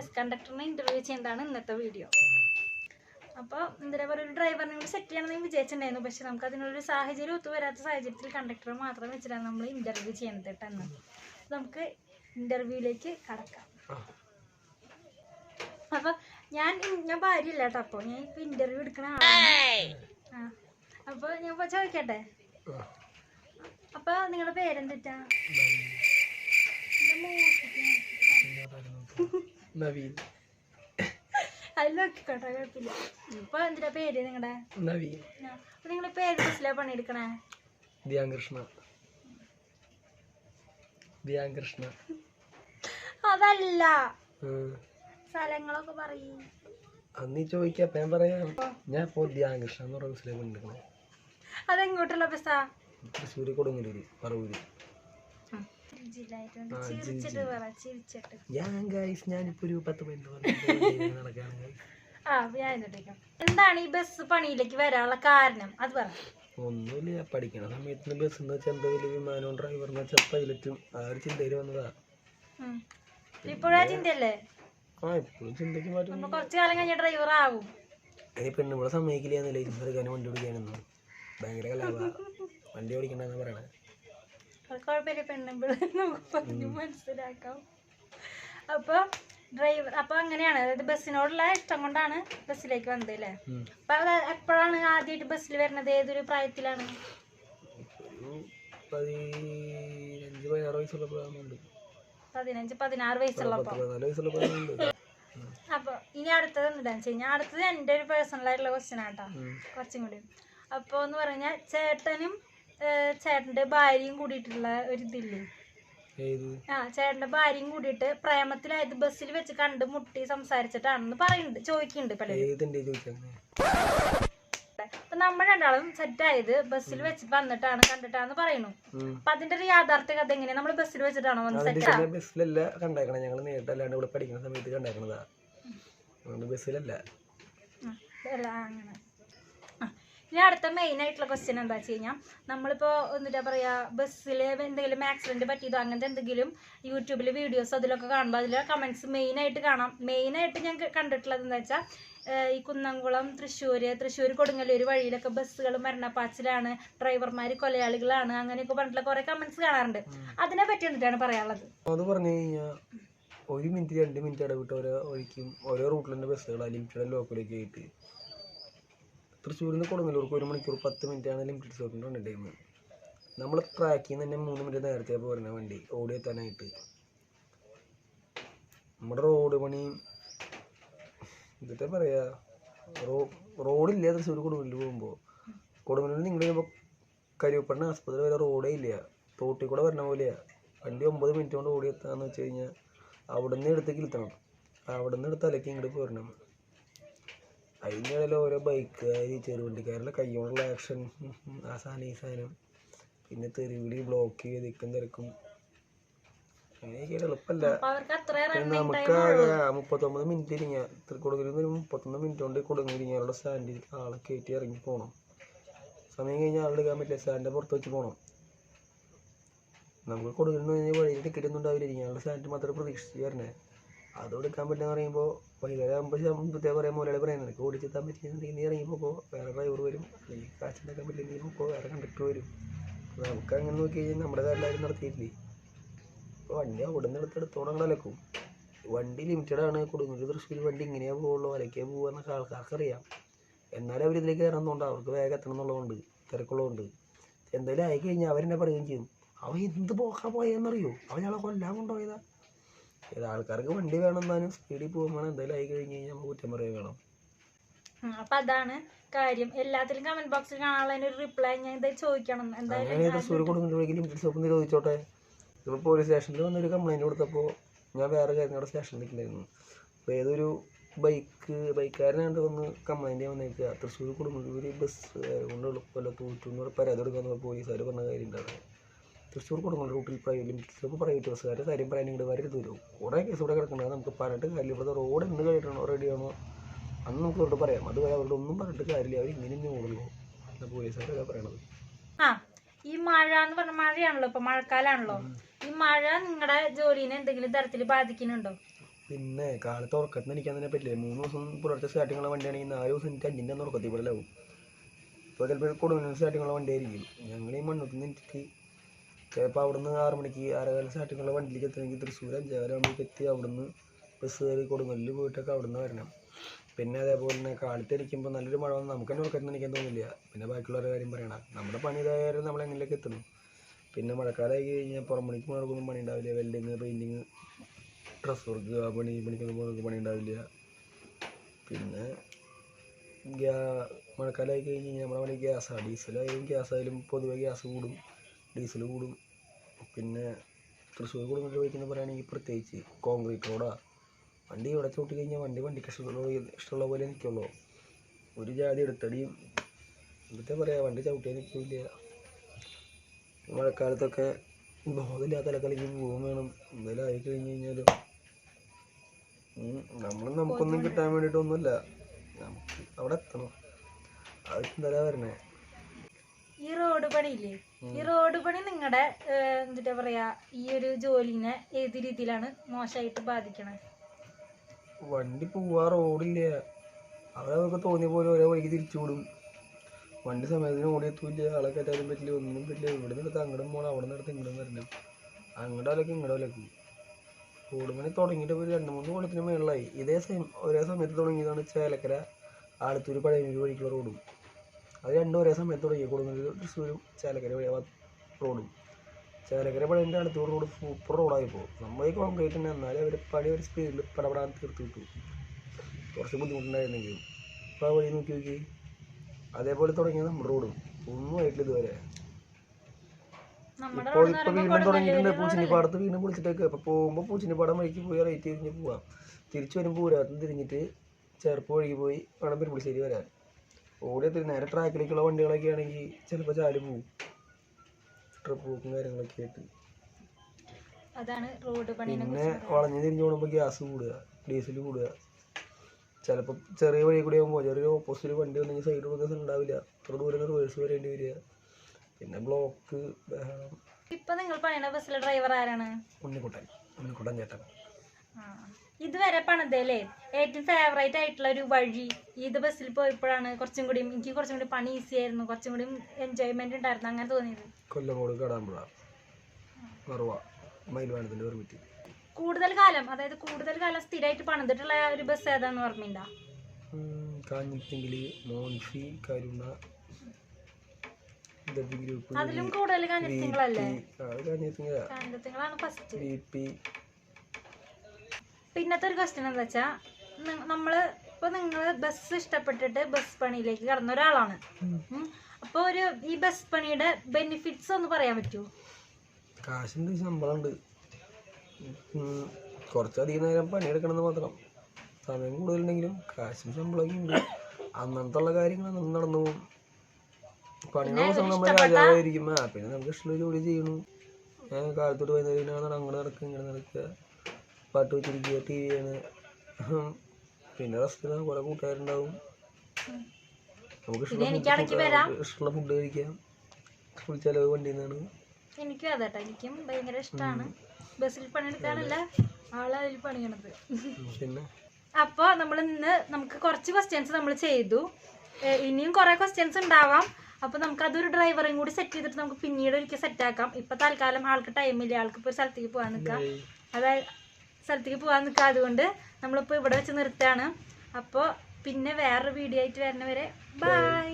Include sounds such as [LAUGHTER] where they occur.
Bus കണ്ടക്ടറിനെ interview ചെയ്യേണ്ടതാണ് ഇന്നത്തെ video അപ്പോൾ എന്താ പറയുക ഒരു ഡ്രൈവറിനെ കൂടി സെറ്റ് ചെയ്യണമെന്ന് വിചാരിച്ചിട്ടുണ്ടായിരുന്നു. പക്ഷേ നമുക്ക് അതിനുള്ളൊരു സാഹചര്യം ഒത്തു വരാത്ത സാഹചര്യത്തിൽ കണ്ടക്ടർ മാത്രം വെച്ചിട്ടാണ് നമ്മൾ ഇന്റർവ്യൂ ചെയ്യുന്നത് കേട്ടോ ഇന്ന്. നമുക്ക് ഇന്റർവ്യൂയിലേക്ക് കടക്കാം. അപ്പൊ ഞാൻ ഞാൻ ഞാൻ ഇല്ല കേട്ടോ അപ്പോൾ ഞാൻ ഇപ്പൊ ഇന്റർവ്യൂ എടുക്കണ ആളാണ്. ആ. അപ്പൊ ഞാൻ ഇപ്പൊ ചോദിക്കട്ടെ? അപ്പൊ നിങ്ങളുടെ പേരെന്തിട്ടാ? നവീൻ അതിൽ നോക്കിക്കോട്ടെ കുഴപ്പമില്ല. ഇപ്പൊ എന്തിനാ പേര് നിങ്ങളുടെ നവീൻ പേര് ബസ്സിലാ പണിയെടുക്കണേ? അതല്ല. ഉം. സ്ഥലങ്ങളൊക്കെ പറയും. അന്ന് ഈ ഞാൻ പറയാം. ഞാൻ ഇപ്പോൾ ധ്യാൻ കൃഷ്ണ എന്ന് പറഞ്ഞ അതെങ്ങോട്ടുള്ള ബസ്സാ? തൃശ്ശൂര് കൊടുങ്ങല്ലൂര് പറവൂര്. ഞാൻ ഗൈസ് ഞാനിപ്പോ ഒരു പത്ത് പതിനൊന്ന് [LAUGHS] നടക്കാണ് ആ അപ്പൊ ഞാൻ എന്നിട്ടേക്കാം എന്താണ് ഈ ബസ് പണിയിലേക്ക് വരാനുള്ള കാരണം? അത് പറ. ഒന്നുമില്ല പഠിക്കണ സമയത്ത് ബസ് എന്ന് വെച്ചാൽ എന്താ വലിയ വിമാനവും ഡ്രൈവറിന് വെച്ചാൽ പൈലറ്റും ആ ഒരു ചിന്തയിൽ വന്നതാ. ഇപ്പോഴാ ചിന്തയല്ലേ? ആ ഇപ്പോഴും ചിന്തയ്ക്ക് മാറ്റം നമ്മൾ കാലം കഴിഞ്ഞ ഡ്രൈവർ ആവും. ഇനി പെണ്ണുങ്ങളെ സമ്മതിക്കില്ല ലൈസൻസ് എടുക്കാനും വണ്ടി ഓടിക്കാനൊന്നും. ഭയങ്കര കലാപ. വണ്ടി ഓടിക്കണ്ടെന്ന് പറയണേ. കുഴപ്പമില്ല പെണ്ണുമ്പോൾ നമുക്ക് പറഞ്ഞു മനസ്സിലാക്കാം. അപ്പോൾ ഡ്രൈവർ അപ്പൊ അങ്ങനെയാണ്. അതായത് ബസ്സിനോടുള്ള ഇഷ്ടം കൊണ്ടാണ് ബസ്സിലേക്ക് വന്നത് അല്ലേ അപ്പോൾ അപ്പൊ അത് എപ്പോഴാണ് ആദ്യമായിട്ട് ബസ്സിൽ വരുന്നത്? ഏതൊരു പ്രായത്തിലാണ്? ഒരു പതിനഞ്ച് പതിനാറ് വയസ്സുള്ളപ്പോഴാണ് പതിനഞ്ച് പതിനാറ് വയസ്സുള്ളപ്പോ. പത്ത് പതിനാല് വയസ്സുള്ളപ്പോഴാണ് [LAUGHS] അപ്പൊ ഇനി അടുത്തത് എന്താണെന്ന് വെച്ച് കഴിഞ്ഞാൽ അടുത്തത് എന്റെ ഒരു പേഴ്സണൽ ആയിട്ടുള്ള ക്വസ്റ്റ്യൻ ആട്ടോ കുറച്ചും കൂടി. അപ്പോൾ എന്ന് പറഞ്ഞാൽ ചേട്ടനും ഏഹ്, ചേട്ടന്റെ ഭാര്യയും കൂടിയിട്ടുള്ള ഒരു ഇതില്ലേ ആ ചേട്ടന്റെ ഭാര്യയും കൂടിയിട്ട് പ്രേമത്തിലായത് ബസ്സിൽ വെച്ച് കണ്ട് മുട്ടി സംസാരിച്ചിട്ടാണെന്ന് പറയുന്നുണ്ട് ചോദിക്കുന്നുണ്ട് പലരും അപ്പൊ നമ്മൾ രണ്ടാളും സെറ്റ് സെറ്റായത് ബസ്സിൽ വെച്ച് വന്നിട്ടാണ് കണ്ടിട്ടാന്ന് പറയുന്നു. അപ്പൊ അതിന്റെ ഒരു യാഥാർത്ഥ്യ കഥ എങ്ങനെയാ? നമ്മൾ ബസ്സിൽ വെച്ചിട്ടാണോ വന്ന് സെറ്റ് ബസ്സിലല്ല കണ്ടേക്കണേ. ഞങ്ങൾ നേരിട്ട് അല്ലാണ്ട് ഇവിടെ പഠിക്കുന്ന സമയത്ത് കണ്ടേക്കണതാ. ബസ്സിലല്ല. അല്ല അങ്ങനെ. ഇനി അടുത്ത മെയിൻ ആയിട്ടുള്ള ക്വസ്റ്റ്യൻ എന്താ വെച്ച് കഴിഞ്ഞാൽ നമ്മളിപ്പോൾ എന്താ പറയുക ബസ്സിൽ എന്തെങ്കിലും ആക്സിഡന്റ് പറ്റിയതോ അങ്ങനത്തെ എന്തെങ്കിലും യൂട്യൂബിൽ വീഡിയോസ് അതിലൊക്കെ കാണുമ്പോൾ അതിൽ കമൻസ് മെയിൻ ആയിട്ട് കാണാം. മെയിൻ ആയിട്ട് ഞാൻ കണ്ടിട്ടുള്ളത് എന്താ വെച്ചാൽ ഈ കുന്നംകുളം തൃശ്ശൂർ തൃശ്ശൂർ കൊടുങ്ങല്ലൂർ വഴിയിലൊക്കെ ബസ്സുകൾ മരണപ്പാച്ചിലാണ് ഡ്രൈവർമാർ കൊലയാളികളാണ് അങ്ങനെയൊക്കെ പറഞ്ഞിട്ടുള്ള കുറെ കമൻസ് കാണാറുണ്ട്. അതിനെ പറ്റി എന്തിട്ടാണ് പറയാനുള്ളത്? അത് പറഞ്ഞു കഴിഞ്ഞാൽ ഒരു മിനിറ്റ് രണ്ട് മിനിറ്റ് ഇടവിട്ട് ഓരോ വഴിക്കും ഓരോ റൂട്ടിലെ ബസ്സുകൾ ലിമിറ്റഡ് ലോക്കലേക്ക് ആയിട്ട്. തൃശ്ശൂരിൽ നിന്ന് കൊടുങ്ങല്ലൂർക്ക് ഒരു മണിക്കൂർ പത്ത് മിനിറ്റാണ് ലിമിറ്റഡ് സ്റ്റോപ്പിന്റെ റൺ ടൈം നമ്മൾ ട്രാക്കിൽ നിന്ന് തന്നെ മൂന്ന് മിനിറ്റ് നേരത്തെ പോരുന്ന വണ്ടി ഓടി എത്താനായിട്ട്. നമ്മുടെ റോഡ് പണി എന്നിട്ട് പറയാ? റോ റോഡില്ല തൃശ്ശൂർ കൊടുങ്ങല്ലൂർ പോകുമ്പോൾ കൊടുങ്ങല്ലൂർ നിങ്ങൾ ചെയ്യുമ്പോൾ കരുവപ്പണ്ണ ആസ്പത്രി വരെ റോഡേ ഇല്ല. തോട്ടിൽ കൂടെ വരണ പോലെയാ. വണ്ടി ഒമ്പത് മിനിറ്റ് കൊണ്ട് ഓടി എത്താന്ന് വെച്ച് കഴിഞ്ഞാൽ അവിടെ നിന്ന് എടുത്തേക്ക് ഇരുത്തണം അവിടെ നിന്ന് എടുത്ത് അലക്കി ഇങ്ങോട്ട് പോരണം. അതിന്റെ ഇടയിൽ ഓരോ ബൈക്കുകാർ ചെറുവണ്ടിക്കാരുടെ കൈകൊണ്ടുള്ള ആക്ഷൻ ആ സാധനം ഈ സാധനം. പിന്നെ തെരുവിളി ബ്ലോക്ക് ചെയ്ത് നിൽക്കും തിരക്കും. അങ്ങനെയൊക്കെ എളുപ്പമല്ല. നമുക്ക് മുപ്പത്തൊമ്പത് മിനിറ്റ് ഇരിങ്ങാ. നിന്ന് ഒരു മുപ്പത്തൊന്ന് മിനിറ്റ് കൊണ്ട് കൊടുങ്ങിരിങ്ങാനുള്ള സ്റ്റാൻഡിൽ ആളെ കയറ്റി ഇറങ്ങി പോകണം സമയം കഴിഞ്ഞാൽ ആളെ എടുക്കാൻ പറ്റില്ല. സ്റ്റാൻഡിന്റെ പുറത്ത് വെച്ച് പോകണം നമുക്ക് കൊടുക്കുന്ന വഴിയിൽ ടിക്കറ്റ് ഒന്നും ഉണ്ടാവില്ല. ഇരിങ്ങാനുള്ള സ്റ്റാൻഡ് മാത്രമേ പ്രതീക്ഷിച്ച് വരണേ. അത് കൊടുക്കാൻ പറ്റില്ല എന്ന് പറയുമ്പോൾ വൈകുന്നേരം ആകുമ്പോൾ പ്രത്യേകം പറയാൻ മുതലാളി പറയുന്നത് എനിക്ക് ഓടിച്ചെത്താൻ പറ്റില്ലെന്നുണ്ടെങ്കിൽ നീ ഇറങ്ങിപ്പോൾ വേറെ ഡ്രൈവർ വരും. അല്ലെങ്കിൽ കാശ് ഉണ്ടാക്കാൻ പറ്റില്ല നീ ഇപ്പോൾ വേറെ കണ്ടക്ടർ വരും. നമുക്ക് അങ്ങനെ നോക്കി കഴിഞ്ഞാൽ നമ്മുടെ കാര്യം നടത്തിയിട്ടില്ലേ? വണ്ടി അവിടെ നിന്ന് എടുത്ത് എടുത്തോടെ അലക്കും. വണ്ടി ലിമിറ്റഡ് ആണ്. കൊടുങ്ങല്ലൂർ തൃശ്ശൂർ വണ്ടി ഇങ്ങനെയാ പോവുള്ളൂ അലക്കേ പോവാന്നൊക്കെ ആൾക്കാർക്ക് അറിയാം എന്നാലും അവർ ഇതിലേക്ക് കയറുന്നുണ്ട്. അവർക്ക് വേഗം എത്തണം എന്നുള്ളതുകൊണ്ട് തിരക്കുള്ളതുകൊണ്ട്. എന്തായാലും ആയി കഴിഞ്ഞാൽ അവരെന്നെ പറയുകയും ചെയ്യും. അവൻ എന്ത് പോക്കാ പോയെന്നറിയോ അവൻ ഞങ്ങളെ കൊല്ലാൻ കൊണ്ടുപോയതാ. ഇത് ആൾക്കാർക്ക് വണ്ടി വേണം എന്നാലും സ്പീഡിൽ പോകുമ്പോൾ എന്തായാലും ആയി കഴിഞ്ഞ് കഴിഞ്ഞാൽ നമുക്ക് കുറ്റം പറയുക വേണം. അപ്പൊ അതാണ് കാര്യം. എല്ലാത്തിലും കമന്റ് ബോക്സിൽ കാണാനുള്ള ഒരു റിപ്ലൈ ഞാൻ ഇത് ചോദിക്കണം. എന്തായാലും തൃശ്ശൂർ കൊടുക്കുമ്പോഴേക്കും ലിമിറ്റഡ് സ്റ്റോപ്പ് നിരോധിച്ചോട്ടെ ഇപ്പോൾ പോലീസ് സ്റ്റേഷനിൽ വന്നൊരു കംപ്ലൈന്റ് കൊടുത്തപ്പോൾ ഞാൻ വേറെ കാര്യം അവിടെ സ്റ്റേഷനിൽ നിൽക്കില്ലായിരുന്നു അപ്പോൾ ഏതൊരു ബൈക്ക് ബൈക്കുകാരനാണ്ട് വന്ന് കംപ്ലൈന്റ് ചെയ്യാൻ വന്നേക്കുക തൃശ്ശൂർ ഒരു ബസ് കൊണ്ട് എളുപ്പമല്ല തൂറ്റു എന്ന് പറഞ്ഞ് പരാതി കൊടുക്കാന്ന് പോലീസുകാർ പറഞ്ഞ കാര്യം ഉണ്ടാവും തൃശ്ശൂർ കൊടുങ്ങല്ലൂർ റൂട്ടിൽ ലിമിറ്റഡ് സ്റ്റോപ്പ് പ്രൈവറ്റ് ബസ്സുകാരുടെ കാര്യം പറയാൻ ഇങ്ങോട്ട് വരരുത്. വരും കുറേ കേസ് ഇവിടെ കിടക്കുന്നത് നമുക്ക് പറഞ്ഞിട്ട് കാര്യമില്ല. ഇവിടുത്തെ റോഡ് എന്ന് കഴിഞ്ഞിട്ടാണോ? റെഡിയാണോ അന്ന് നമുക്ക് അവരോട് പറയാം. അതുവരെ അവരോട് ഒന്നും പറഞ്ഞിട്ട് കാര്യമില്ല. അവർ ഇങ്ങനെ തന്നെ ഓടുള്ളൂ അല്ല പോലീസുകാരൊക്കെ പറയണത്. ആ ഈ മഴ എന്ന് പറഞ്ഞ മഴയാണല്ലോ ഇപ്പൊ? മഴക്കാലാണല്ലോ. ഈ മഴ നിങ്ങളുടെ ജോലിനെ എന്തെങ്കിലും തരത്തിൽ ബാധിക്കുന്നുണ്ടോ? പിന്നെ കാലത്ത് ഉറക്കത്തിന് എനിക്കാൻ തന്നെ പറ്റില്ല? മൂന്ന് ദിവസം പുലർച്ചെ സ്റ്റാർട്ടിങ്ങുള്ള വണ്ടിയാണെങ്കിൽ നാല് ദിവസം എനിക്ക് അഞ്ചിന്റെ അന്ന് ഉറക്കത്തിൽ വിടലാവും ഇപ്പോൾ ചിലപ്പോൾ കൊടുങ്ങല്ലൂർ സ്റ്റാർട്ടിങ്ങുള്ള വണ്ടി ആയിരിക്കും ഞങ്ങൾ ഈ മണ്ണത്ത് നിന്നിട്ട് ചിലപ്പോൾ അവിടുന്ന് ആറ് മണിക്ക് ആറേകാല സ്റ്റാർട്ടിങ്ങുള്ള വണ്ടിയിലേക്ക് എത്തണമെങ്കിൽ തൃശ്ശൂർ അഞ്ചേകാല എത്തി അവിടുന്ന് ബസ് കയറി കൊടുങ്ങല്ലൂർ പോയിട്ടൊക്കെ അവിടുന്ന് വരണം. പിന്നെ അതേപോലെ തന്നെ കാലത്ത് ഇരിക്കുമ്പോൾ നല്ലൊരു മഴ വന്ന് നമുക്ക് തന്നെ ഉറക്കത്തിന് നിൽക്കാൻ തോന്നില്ല. പിന്നെ ബാക്കിയുള്ളവരുടെ കാര്യം പറയണം. നമ്മുടെ പണി ഇതായാലും നമ്മൾ എങ്ങനെയൊക്കെ എത്തുന്നു പിന്നെ മഴക്കാലമായി കഴിഞ്ഞാൽ പുറം മണിക്ക് മാർക്കൊന്നും പണി ഉണ്ടാവില്ല. വെൽഡിങ് പെയിന്റിങ് ഡ്രസ് വർക്ക് ആ പണി പണിക്കൊന്നും നമുക്ക് പണി ഉണ്ടാവില്ല. പിന്നെ ഗ്യാ മഴക്കാലമായി കഴിഞ്ഞ് കഴിഞ്ഞാൽ നമ്മുടെ പണി ഗ്യാസാണ് ഡീസലായാലും ഗ്യാസായാലും പൊതുവെ ഗ്യാസ് കൂടും. ഡീസൽ കൂടും. പിന്നെ തൃശ്ശൂർ കൊടുങ്ങിട്ട് പോയിക്കുന്ന പറയുകയാണെങ്കിൽ പ്രത്യേകിച്ച് കോൺക്രീറ്റ് റോഡാ വണ്ടി ഇവിടെ ചവിട്ടി കഴിഞ്ഞാൽ വണ്ടി വണ്ടിക്ക് ഇഷ്ടമുള്ള ഇഷ്ടമുള്ള പോലെ നിൽക്കുള്ളൂ. ഒരു ജാതി എടുത്തടിയും. എന്നിട്ട് പറയാ വണ്ടി ചവിട്ടിയാൽ നിൽക്കില്ല. മഴക്കാലത്തൊക്കെ ബോധമില്ലാത്ത തലക്കലേക്ക് പോവുകയും വേണം. എന്തായാലും ആയി കഴിഞ്ഞ് കഴിഞ്ഞാൽ നമ്മൾ നമുക്കൊന്നും കിട്ടാൻ വേണ്ടിയിട്ടൊന്നുമില്ല. നമുക്ക് അവിടെ എത്തണം. അതൊക്കെ എന്തായാലും വരണേ. ഈ റോഡ് പണിയില്ലേ? ഈ റോഡ് പണി നിങ്ങളുടെ എന്താ പറയാ ഈ ഒരു ജോലിനെ ഏത് രീതിയിലാണ് മോശമായിട്ട് ബാധിക്കണത് വണ്ടി പോവാ റോഡില്ല. അവിടെ നമുക്ക് തോന്നിയ പോലെ ഓരോ വഴിക്ക് തിരിച്ചു വിടും. വണ്ടി സമയത്തിന് ഓടിയെത്തൂല്ല ആളെ കയറ്റാനും പറ്റില്ല ഒന്നും പറ്റില്ല. ഇവിടെ നിന്ന് എടുത്ത് അങ്ങോട്ടും പോകണം അവിടെ നിന്ന് എടുത്ത് ഇങ്ങോട്ടും വരണം. അങ്ങോട്ട് അലക്കും ഇങ്ങോട്ട് റോഡ് പണി തുടങ്ങിയിട്ട് ഒരു രണ്ട് മൂന്ന് കൊല്ലത്തിന് മേളിലായി. ഇതേ സമയം ഒരേ സമയത്ത് തുടങ്ങിയതാണ് ചേലക്കര ആലത്തൂർ പഴയന്നൂർ വഴിക്കുള്ള റോഡും. അത് രണ്ടും ഒരേ സമയത്ത് തുടങ്ങി. കൊടുങ്ങല്ലൂർ തൃശ്ശൂരും ചേലക്കര വഴി റോഡും ചേലക്കര പഴയന്റെ ആലത്തൂർ റോഡ് സൂപ്പർ റോഡായി പോകും നമ്മൾ ഈ കോൺക്രീറ്റ് തന്നെ എന്നാലും അവർ പണി ഒരു സ്പീഡിൽ പടപടാൻ തീർത്ത് കിട്ടും കുറച്ച് ബുദ്ധിമുട്ടുണ്ടായിരുന്നെങ്കിലും ഇപ്പോൾ ആ വഴി നോക്കി നോക്കി. അതേപോലെ തുടങ്ങിയ നമ്മുടെ റോഡും ഒന്നും ആയിട്ടില്ല ഇതുവരെ. ഇപ്പോൾ ഇപ്പോൾ വീണ്ടും തുടങ്ങിയിട്ടുണ്ട്. പൂച്ചിനിപ്പാടത്ത് വീണ്ടും വിളിച്ചിട്ടേക്ക്. അപ്പോൾ പോകുമ്പോൾ പൂച്ചിനിപ്പാടം വഴിക്ക് പോയി റേറ്റ് തിരിഞ്ഞ് പോവാം. തിരിച്ചു വരുമ്പോൾ പൂരാത്തും തിരിഞ്ഞിട്ട് ചെറുപ്പ് വഴിക്ക് പോയി വേണം പെരുമ്പുളിശ്ശേരി വരാൻ. ഓടിയെത്തി നേരെ ട്രാക്കിലേക്കുള്ള വണ്ടികളൊക്കെ ആണെങ്കിൽ ചിലപ്പോൾ ചാൽ പോവും. ട്രിപ്പ് പോക്കും കാര്യങ്ങളൊക്കെ ആയിട്ട്. പിന്നെ വളഞ്ഞു തിരിഞ്ഞു പോകുമ്പോൾ ഗ്യാസ് കൂടുക ഡീസൽ കൂടുക. ചിലപ്പോൾ ചെറിയ വഴി കൂടി ആകുമ്പോൾ ചെറിയ ഓപ്പോസിറ്റ് വണ്ടി വന്നെങ്കിൽ സൈഡ് കൊടുക്കാൻ ഉണ്ടാവില്ല. അത്ര ദൂരം റിവേഴ്സ് വരേണ്ടി വരിക. പിന്നെ ബ്ലോക്ക് ബഹളം. ഇപ്പൊ നിങ്ങൾ പറയുന്ന ബസ്സിലെ ഡ്രൈവർ ആരാണ്? ഉണ്ണിക്കുട്ടൻ. ഉണ്ണിക്കുട്ടൻ ചേട്ടൻ. ഇതുവരെ പണിതല്ലേ? ഏറ്റവും ഫേവറേറ്റ് ആയിട്ടുള്ള ഒരു വഴി ഇത് ബസ്സിൽ പോയപ്പോഴാണ് കുറച്ചും കൂടി എനിക്ക് കുറച്ചും കൂടി പണി ഈസി ആയിരുന്നു. കുറച്ചും കൂടി എൻജോയ്മെന്റ് ഉണ്ടായിരുന്നു. അങ്ങനെ തോന്നിയത്. കൊല്ലമോട് കടാമ്പുഴ ഒരു പെർമിറ്റ് കൂടുതൽ കാലം അതായത് കൂടുതൽ കാലം സ്ഥിരമായിട്ട് പണിതിട്ടുള്ള ഒരു ബസ് ഏതാന്ന് ഓർമ്മയുണ്ടോ? മോൻഫി കരുണ അതിലും കൂടുതൽ കാഞ്ഞിരത്തിങ്ങളല്ലേ കാഞ്ഞിരത്തിങ്ങളാണ് ഫസ്റ്റ് പിന്നത്തെ ഒരു ക്വസ്റ്റ്യൻ എന്താ വെച്ചാ നമ്മൾ നമ്മൾ ഇപ്പൊ നിങ്ങൾ ബസ് ഇഷ്ടപ്പെട്ടിട്ട് ബസ് പണിയിലേക്ക് കടന്ന ഒരാളാണ്. അപ്പോൾ അപ്പൊ ഒരു ഈ ബസ് പണിയുടെ ബെനിഫിറ്റ്സ് ഒന്ന് പറയാൻ പറ്റുമോ കാശുണ്ട് ശമ്പളമുണ്ട് കുറച്ചധികം നേരം പണിയെടുക്കണമെന്ന് മാത്രം. സമയം കൂടുതലുണ്ടെങ്കിലും കാശും ശമ്പളമൊക്കെ ഉണ്ട്. അന്നത്തുള്ള കാര്യങ്ങൾ അന്ന് നടന്നു പോകും. പണിയുടെ ദിവസം നമ്മൾ രാജാവായിരിക്കും. ആ പിന്നെ നമുക്ക് ഇഷ്ടമുള്ള ജോലി ചെയ്യണു. കാലത്തോട്ട് വൈകുന്നേരം അങ്ങനെ നടക്കുക ഇങ്ങനെ നടക്കുക പാട്ട് വെച്ചിരിക്കുക ടി ആണ്. പിന്നെ റെസ്റ്റ് കുറെ കൂട്ടുകാരുണ്ടാവും. നമുക്ക് ഇഷ്ടമുള്ള ഫുഡ് കഴിക്കാം. ഫുൾ ചിലവ് വണ്ടിയിൽ നിന്നാണ് എനിക്കും അതാട്ടോ എനിക്കും ഭയങ്കര ഇഷ്ടമാണ് ബസ്സിൽ പണിയെടുക്കാനല്ല ആളതിൽ പണിയണത്. പിന്നെ? അപ്പോൾ നമ്മൾ ഇന്ന് നമുക്ക് കുറച്ച് ക്വസ്റ്റ്യൻസ് നമ്മൾ ചെയ്തു. ഇനിയും കുറേ ക്വസ്റ്റ്യൻസ് ഉണ്ടാവാം. അപ്പോൾ നമുക്ക് അതൊരു ഡ്രൈവറേയും കൂടി സെറ്റ് ചെയ്തിട്ട് നമുക്ക് പിന്നീട് ഒരിക്കൽ സെറ്റ് ആക്കാം. ഇപ്പൊ തൽക്കാലം ആൾക്ക് ടൈമില്ല ആൾക്ക് ഇപ്പോൾ ഒരു സ്ഥലത്തേക്ക് പോകാൻ നിൽക്കാം. അതായത് സ്ഥലത്തേക്ക് പോകാൻ നിൽക്കുക. അതുകൊണ്ട് നമ്മളിപ്പോൾ ഇവിടെ വെച്ച് നിർത്തുകയാണ്. അപ്പോൾ പിന്നെ വേറൊരു വീഡിയോ ആയിട്ട് വരുന്നവരെ ബൈ